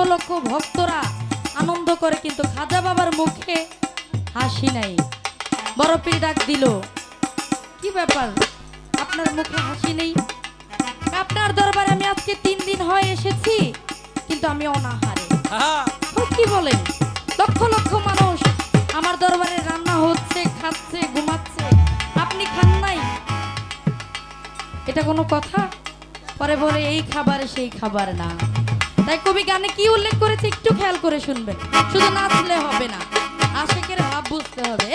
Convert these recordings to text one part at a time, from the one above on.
লক্ষ লক্ষ ভক্তরা আনন্দ করে কিন্তু খাজা বাবার মুখে হাসি নাই। বড় পীর ডাক দিল কি ব্যাপার? আপনার মুখে হাসি নেই? আপনার দরবারে আমি আজকে তিন দিন হয় এসেছি কিন্তু আমি অনাহারে। কি বলেন লক্ষ লক্ষ মানুষ আমার দরবারে রান্না হচ্ছে খাচ্ছে ঘুমাচ্ছে। আপনি খান নাই? এটা কোনো কথা? পরে বলে এই খাবার সেই খাবার না। তাই কবি গানে কি উল্লেখ করেছে একটু খেয়াল করে শুনবেন। শুধু নাচলে হবে না, আশেকের ভাব বুঝতে হবে।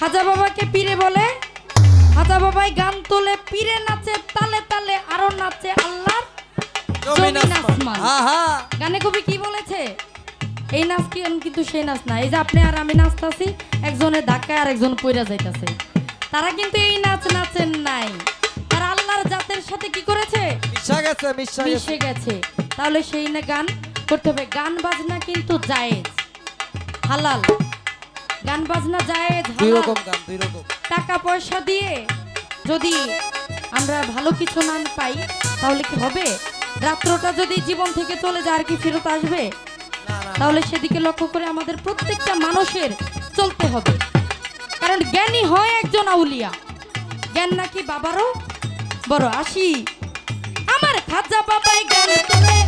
খাজা বাবাকে পীরে বলে। খাজা বাবাই গান তোলে পীরে নাচে তালে তালে আরও নাচে আল্লাহ গানে কবি কি বলেছে? এই নাচ কি কিন্তু সেই নাচ না। এই যে আপনি আর আমি নাচতাছি একজনের ধাক্কায় আর একজন পইরা যাইতাছে। তারা কিন্তু এই নাচ নাচেন নাই। তারা আল্লাহর জাতের সাথে কি করেছে? মিশা গেছে। মিশে গেছে। তাহলে সেই না গান করতে হবে। গান বাজনা কিন্তু জায়েজ। হালাল। গান বাজনা জায়েজ দুই রকম গান দুই রকম টাকা পয়সা দিয়ে যদি আমরা ভালো কিছু না পাই তাহলে কি হবে? রাত্রটা যদি জীবন থেকে চলে যায় আর কি ফেরত আসবে? তাহলে সেদিকে লক্ষ্য করে আমাদের প্রত্যেকটা মানুষের চলতে হবে। কারণ জ্ঞানী হয় একজন আউলিয়া। জ্ঞান নাকি বাবারও? বড় আসি। আমার খাজা বাবাই গান তোলে।